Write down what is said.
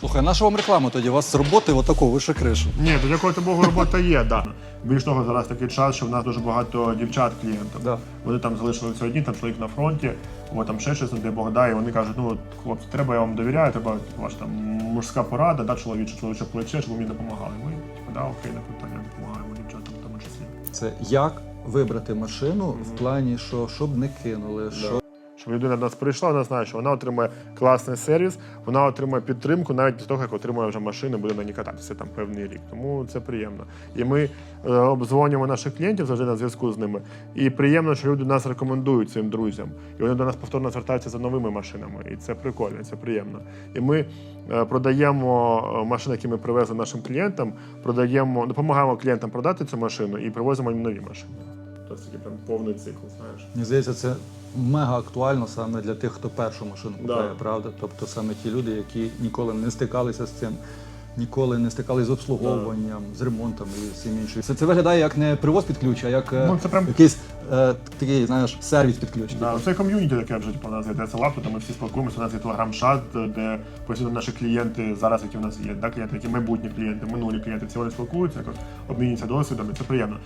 Слухай, наша вам реклама тоді? У вас з роботи отако, вище кришу. Ні, до якого Богу робота є, да. Більш того, зараз такий час, що в нас дуже багато дівчат клієнтів. Да. Вони там залишилися одні, там чоловік на фронті, от там ще щось, дай Бог, да, і вони кажуть, ну от, хлопці, треба, я вам довіряю, треба ваша там мужська порада, да, чоловіче, чоловіче плече, щоб ви мені допомагали. Ми, типу, да, окей, не питання, допомагаємо дівчатам в тому числі. Це як вибрати машину в плані, що щоб не кинули, що Щоб людина до нас прийшла, вона знає, що вона отримає класний сервіс, вона отримає підтримку навіть після того, як отримає вже машину, буде на ній кататися там певний рік. Тому це приємно. І ми е, обдзвонюємо наших клієнтів завжди на зв'язку з ними. І приємно, що люди нас рекомендують своїм друзям. І вони до нас повторно звертаються за новими машинами. І це прикольно, це приємно. І ми е, продаємо е, машини, які ми привезли нашим клієнтам, продаємо, допомагаємо клієнтам продати цю машину і привозимо їм нові машини. Тобто такий прям повний цикл, знаєш. мені здається, це мега актуально саме для тих, хто першу машину Да. правда? Тобто саме ті люди, які ніколи не стикалися з цим. Ніколи не стикалися з обслуговуванням, з ремонтом і всім іншим. Це, це виглядає як не привоз під ключ, а як е, Ну, це прям- якийсь е, такий, знаєш, сервіс під ключ. Да, це ком'юніті таке вже типу, у нас є лапто, де ми всі спілкуємося. У нас є телеграм-шат, де постійно наші клієнти зараз, які у нас є, да, клієнти, які майбутні клієнти, минулі клієнти, всі вони спілкуються, якось обмінюються досвідом, і це приємно.